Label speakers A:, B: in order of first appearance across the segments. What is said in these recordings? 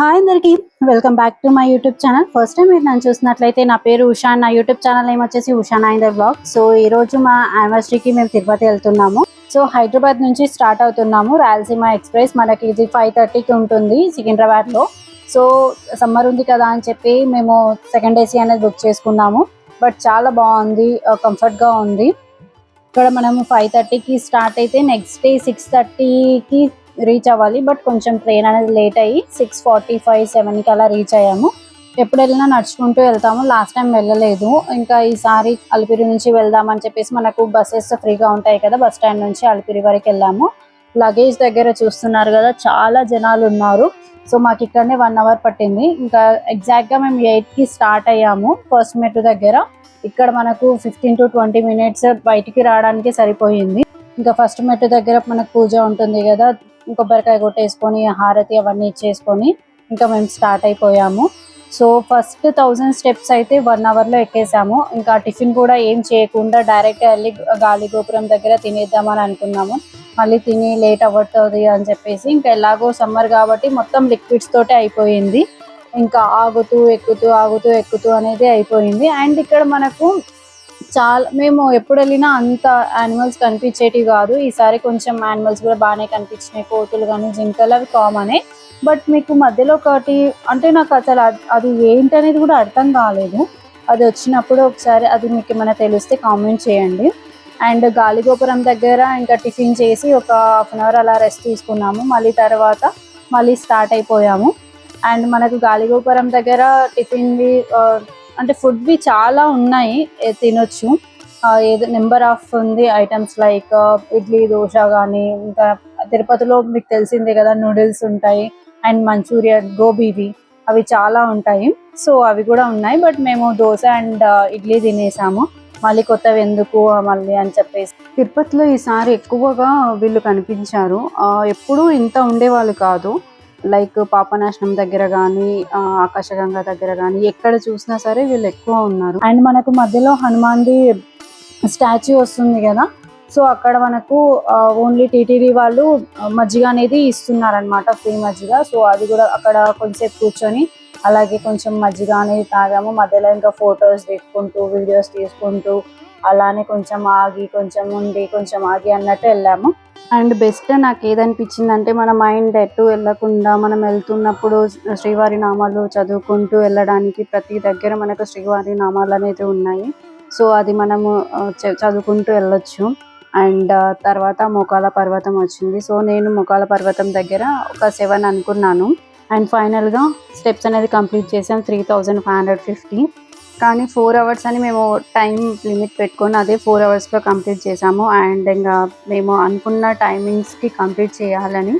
A: Hi అందరికి. Welcome back to my YouTube channel first time మీరు నన్ను చూసినట్లయితే నా పేరు ఉషా. నా యూట్యూబ్ ఛానల్ నేమ్ వచ్చేసి ఉషా నాయిందర్ బ్లాగ్ సో ఈ రోజు మా యానివర్సరీకి మేము తిరుపతి వెళ్తున్నాము. సో హైదరాబాద్ నుంచి స్టార్ట్ అవుతున్నాము. రాయలసీమ ఎక్స్ప్రెస్ మనకి ఇది ఫైవ్ థర్టీకి ఉంటుంది సికింద్రాబాద్లో. సో సమ్మర్ ఉంది కదా అని చెప్పి మేము సెకండ్ ఏసీ అనేది బుక్ చేసుకున్నాము. బట్ చాలా బాగుంది. Uh, కంఫర్ట్గా ఉంది. ఇక్కడ మనము ఫైవ్ థర్టీకి స్టార్ట్ అయితే నెక్స్ట్ డే సిక్స్ థర్టీకి రీచ్ అవ్వాలి బట్ కొంచెం ట్రైన్ అనేది లేట్ అయ్యి సిక్స్ ఫార్టీ ఫైవ్ సెవెన్కి అలా రీచ్ అయ్యాము. ఎప్పుడు వెళ్ళినా నడుచుకుంటూ వెళ్తాము. లాస్ట్ టైం వెళ్ళలేదు. ఇంకా ఈసారి అలిపిరి నుంచి వెళ్దామని చెప్పేసి మనకు బస్సెస్ ఫ్రీగా ఉంటాయి కదా బస్ స్టాండ్ నుంచి అలిపిరి వరకు వెళ్ళాము. లగేజ్ దగ్గర చూస్తున్నారు కదా చాలా జనాలు ఉన్నారు. సో మాకు ఇక్కడనే వన్ అవర్ పట్టింది. ఇంకా ఎగ్జాక్ట్గా మేము ఎయిట్కి స్టార్ట్ అయ్యాము ఫస్ట్ మెట్టు దగ్గర. ఇక్కడ మనకు ఫిఫ్టీన్ టు ట్వంటీ మినిట్స్ బయటికి రావడానికి సరిపోయింది. ఇంకా ఫస్ట్ మెట్టు దగ్గర మనకు పూజ ఉంటుంది కదా కొబ్బరికాయ కొట్టేసుకొని హారతి అవన్నీ ఇచ్చేసుకొని ఇంకా మేము స్టార్ట్ అయిపోయాము. సో ఫస్ట్ థౌజండ్ స్టెప్స్ అయితే వన్ అవర్లో ఎక్కేసాము. ఇంకా టిఫిన్ కూడా ఏం చేయకుండా డైరెక్ట్ వెళ్ళి గాలి గోపురం దగ్గర తినేద్దామని అనుకున్నాము. మళ్ళీ తిని లేట్ అవ్వతుంది అని చెప్పేసి ఇంకా ఎలాగో సమ్మర్ కాబట్టి మొత్తం లిక్విడ్స్ తోటే అయిపోయింది. ఇంకా ఆగుతూ ఎక్కుతూ ఆగుతూ ఎక్కుతూ అనేది అయిపోయింది. అండ్ ఇక్కడ మనకు చాలా మేము ఎప్పుడు వెళ్ళినా అంత యానిమల్స్ కనిపించేటివి కాదు. ఈసారి కొంచెం యానిమల్స్ కూడా బాగానే కనిపించినాయి. కోతులు కానీ జింకలు అవి కామనే బట్ మీకు మధ్యలో ఒకటి అంటే నాకు అసలు అది- ఏంటి ఏంటనేది కూడా అర్థం కాలేదు. అది వచ్చినప్పుడు ఒకసారి అది మీకు ఏమైనా తెలిస్తే కామెంట్ చేయండి. అండ్ గాలిగోపురం దగ్గర ఇంకా టిఫిన్ చేసి ఒక హాఫ్ అన్ అవర్ అలా రెస్ట్ తీసుకున్నాము. మళ్ళీ తర్వాత మళ్ళీ స్టార్ట్ అయిపోయాము. అండ్ మనకు గాలిగోపురం దగ్గర టిఫిన్వి అంటే ఫుడ్వి చాలా ఉన్నాయి తినొచ్చు. ఆ, ఏదో నెంబర్ ఆఫ్ ఉంది ఐటమ్స్ లైక్ ఇడ్లీ దోశ కానీ ఇంకా తిరుపతిలో మీకు తెలిసిందే కదా నూడిల్స్ ఉంటాయి అండ్ మంచూరియా గోబీవి అవి చాలా ఉంటాయి. సో అవి కూడా ఉన్నాయి బట్ మేము దోశ అండ్ ఇడ్లీ తినేసాము. మళ్ళీ కొత్తవి ఎందుకు మళ్ళీ అని చెప్పేసి. తిరుపతిలో ఈసారి ఎక్కువగా వీళ్ళు కనిపించారు. ఆ, ఎప్పుడూ ఇంత ఉండేవాళ్ళు కాదు. లైక్ పాపనాశనం దగ్గర కానీ ఆకాశగంగా దగ్గర కానీ ఎక్కడ చూసినా సరే వీళ్ళు ఎక్కువ ఉన్నారు. అండ్ మనకు మధ్యలో హనుమాన్ది స్టాచ్యూ వస్తుంది కదా సో అక్కడ మనకు ఓన్లీ టీటీడీ వాళ్ళు మజ్జిగ అనేది ఇస్తున్నారనమాట ఫ్రీ మజ్జిగ. సో అది కూడా అక్కడ కొంచెంసేపు కూర్చొని అలాగే కొంచెం మజ్జిగ అనేది తాగాము. మధ్యలో ఇంకా ఫొటోస్ తీసుకుంటూ వీడియోస్ తీసుకుంటూ అలానే కొంచెం ఆగి కొంచెం ఉండి కొంచెం ఆగి అన్నట్టు వెళ్ళాము. అండ్ బెస్ట్ నాకు ఏదనిపించింది అంటే మన మైండ్ ఎటు వెళ్ళకుండా మనం వెళ్తున్నప్పుడు శ్రీవారి నామాలు చదువుకుంటూ వెళ్ళడానికి ప్రతి దగ్గర మనకు శ్రీవారి నామాలు అనేది ఉన్నాయి. సో అది మనము చదువుకుంటూ వెళ్ళొచ్చు. అండ్ తర్వాత మొకాల పర్వతం వచ్చింది. సో నేను మొకాల పర్వతం దగ్గర ఒక సెవెన్ అనుకున్నాను. అండ్ ఫైనల్గా స్టెప్స్ అనేది కంప్లీట్ చేసాం three thousand five hundred fifty కానీ ఫోర్ అవర్స్ అని మేము టైం లిమిట్ పెట్టుకొని అదే ఫోర్ అవర్స్లో కంప్లీట్ చేసాము. అండ్ ఇంకా మేము అనుకున్న టైమింగ్స్కి కంప్లీట్ చేయాలని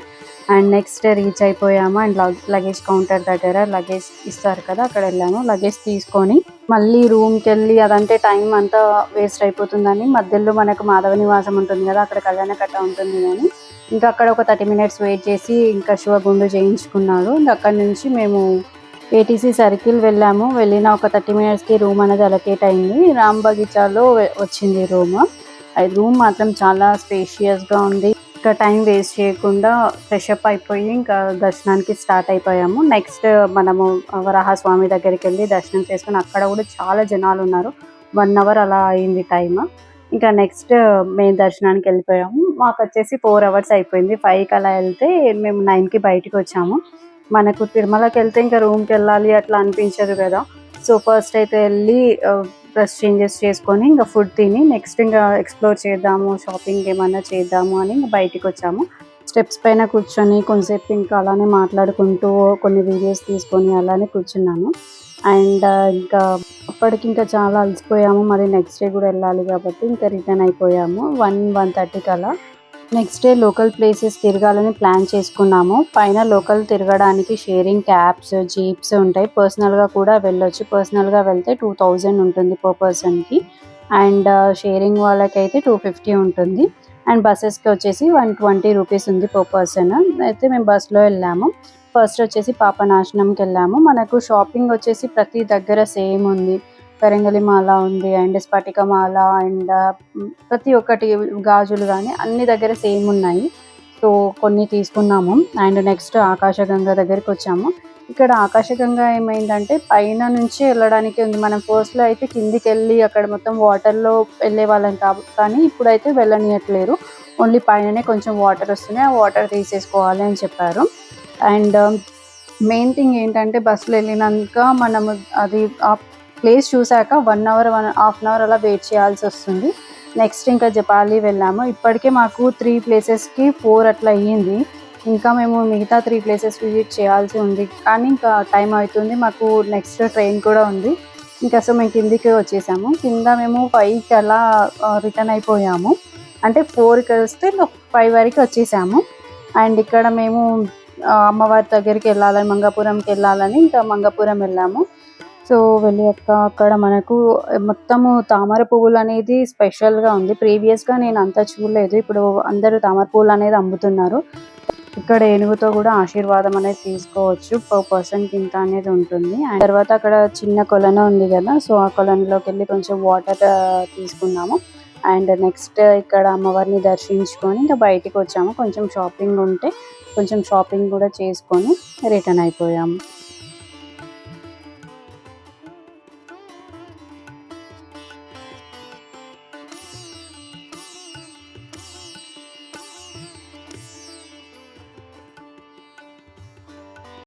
A: అండ్ నెక్స్ట్ రీచ్ అయిపోయాము. అండ్ లగేజ్ కౌంటర్ దగ్గర లగేజ్ ఇస్తారు కదా అక్కడ వెళ్ళాము. లగేజ్ తీసుకొని మళ్ళీ రూమ్కి వెళ్ళి అదంటే టైం అంతా వేస్ట్ అయిపోతుందని మధ్యలో మనకు మాధవ నివాసం ఉంటుంది కదా అక్కడ కళ్యాణ కట్ట ఉంటుంది కానీ ఇంకా అక్కడ ఒక థర్టీ మినిట్స్ వెయిట్ చేసి ఇంకా శివగుండు చేయించుకున్నాడు ఇంకా అక్కడ నుంచి మేము ఏటీసీ సర్కిల్ వెళ్ళాము. వెళ్ళిన ఒక థర్టీ మినిట్స్కి రూమ్ అనేది అలొకేట్ అయింది. రామ్ బగీచాలో వచ్చింది రూమ్. రూమ్ మాత్రం చాలా స్పేషియస్గా ఉంది. ఇంకా టైం వేస్ట్ చేయకుండా ఫ్రెష్ అప్ అయిపోయి ఇంకా దర్శనానికి స్టార్ట్ అయిపోయాము. నెక్స్ట్ మనము వరాహస్వామి దగ్గరికి వెళ్ళి దర్శనం చేసుకుని అక్కడ కూడా చాలా జనాలు ఉన్నారు. వన్ అవర్ అలా అయింది టైం ఇంకా నెక్స్ట్ మేము దర్శనానికి వెళ్ళిపోయాము. మాకు వచ్చేసి ఫోర్ అవర్స్ అయిపోయింది. ఫైవ్కి అలా వెళ్తే మేము నైన్కి బయటికి వచ్చాము. మనకు తిరుమలకి వెళ్తే ఇంకా రూమ్కి వెళ్ళాలి అట్లా అనిపించదు కదా. సో ఫస్ట్ అయితే వెళ్ళి డ్రెస్ చేంజెస్ చేసుకొని ఇంకా ఫుడ్ తిని నెక్స్ట్ ఇంకా ఎక్స్ప్లోర్ చేద్దాము షాపింగ్ ఏమన్నా చేద్దాము అని ఇంకా బయటికి వచ్చాము. స్టెప్స్ పైన కూర్చొని కొంతసేపు ఇంకా అలానే మాట్లాడుకుంటూ కొన్ని వీడియోస్ తీసుకొని అలానే కూర్చున్నాను అండ్ ఇంకా అప్పటికి ఇంకా చాలా అలసిపోయాము. మరి నెక్స్ట్ డే కూడా వెళ్ళాలి కాబట్టి ఇంకా రిటర్న్ అయిపోయాము. వన్ వన్ థర్టీకి అలా నెక్స్ట్ డే లోకల్ ప్లేసెస్ తిరగాలని ప్లాన్ చేసుకున్నాము. పైన లోకల్ తిరగడానికి షేరింగ్ క్యాబ్స్ జీప్స్ ఉంటాయి. పర్సనల్గా కూడా వెళ్ళొచ్చు. పర్సనల్గా వెళ్తే టూ థౌజండ్ ఉంటుంది పర్ పర్సన్కి అండ్ షేరింగ్ వాళ్ళకైతే టూ ఫిఫ్టీ ఉంటుంది. అండ్ బస్సెస్కి వచ్చేసి వన్ ట్వంటీ రూపీస్ ఉంది పర్ పర్సన్ అయితే మేము బస్సులో వెళ్ళాము. ఫస్ట్ వచ్చేసి పాపనాశనంకి వెళ్ళాము. మనకు షాపింగ్ వచ్చేసి ప్రతి దగ్గర సేమ్ ఉంది. పెరంగలి మాల ఉంది అండ్ స్ఫటిక మాల అండ్ ప్రతి ఒక్కటి గాజులు కానీ అన్ని దగ్గర సేమ్ ఉన్నాయి. సో కొన్ని తీసుకున్నాము. అండ్ నెక్స్ట్ ఆకాశగంగా దగ్గరికి వచ్చాము. ఇక్కడ ఆకాశగంగా ఏమైందంటే పైన నుంచి వెళ్ళడానికి ఉంది. మనం ఫస్ట్లో అయితే కిందికి వెళ్ళి అక్కడ మొత్తం వాటర్లో వెళ్ళే వాళ్ళం కాబట్టి కానీ ఇప్పుడైతే వెళ్ళనియట్లేరు. ఓన్లీ పైననే కొంచెం వాటర్ వస్తున్నాయి ఆ వాటర్ తీసేసుకోవాలి అని చెప్పారు. అండ్ మెయిన్ థింగ్ ఏంటంటే బస్సులో వెళ్ళినాక మనము అది ఆ ప్లేస్ చూసాక one hour one half an hour అలా వెయిట్ చేయాల్సి వస్తుంది. నెక్స్ట్ ఇంకా జపాలి వెళ్ళాము. ఇప్పటికే మాకు త్రీ ప్లేసెస్కి ఫోర్ అట్లా అయ్యింది. ఇంకా మేము మిగతా త్రీ ప్లేసెస్ విజిట్ చేయాల్సి ఉంది. కానీ ఇంకా టైం అవుతుంది. మాకు నెక్స్ట్ ట్రైన్ కూడా ఉంది. ఇంకా సో మేము కిందికి వచ్చేసాము. కింద మేము ఫైవ్కి అలా రిటర్న్ అయిపోయాము. అంటే ఫోర్కి వస్తే ఫైవ్ వరకు వచ్చేసాము. అండ్ ఇక్కడ మేము అమ్మవారి దగ్గరికి వెళ్ళాలని మంగాపురంకి వెళ్ళాలని ఇంకా మంగాపురం వెళ్ళాము. సో వెళ్ళాక అక్క అక్కడ మనకు మొత్తము తామర పువ్వులు అనేది స్పెషల్గా ఉంది. ప్రీవియస్గా నేను అంతా చూడలేదు. ఇప్పుడు అందరూ తామర పువ్వులు అనేది అమ్ముతున్నారు. ఇక్కడ ఏనుగుతో కూడా ఆశీర్వాదం అనేది తీసుకోవచ్చు. పర్ పర్సన్ కింద అనేది ఉంటుంది. అండ్ తర్వాత అక్కడ చిన్న కొలను ఉంది కదా సో ఆ కొలనులోకి వెళ్ళి కొంచెం వాటర్ తీసుకున్నాము అండ్ నెక్స్ట్ ఇక్కడ అమ్మవారిని దర్శించుకొని ఇంకా బయటికి వచ్చాము. కొంచెం షాపింగ్ ఉంటే కొంచెం షాపింగ్ కూడా చేసుకొని రిటర్న్ అయిపోయాము.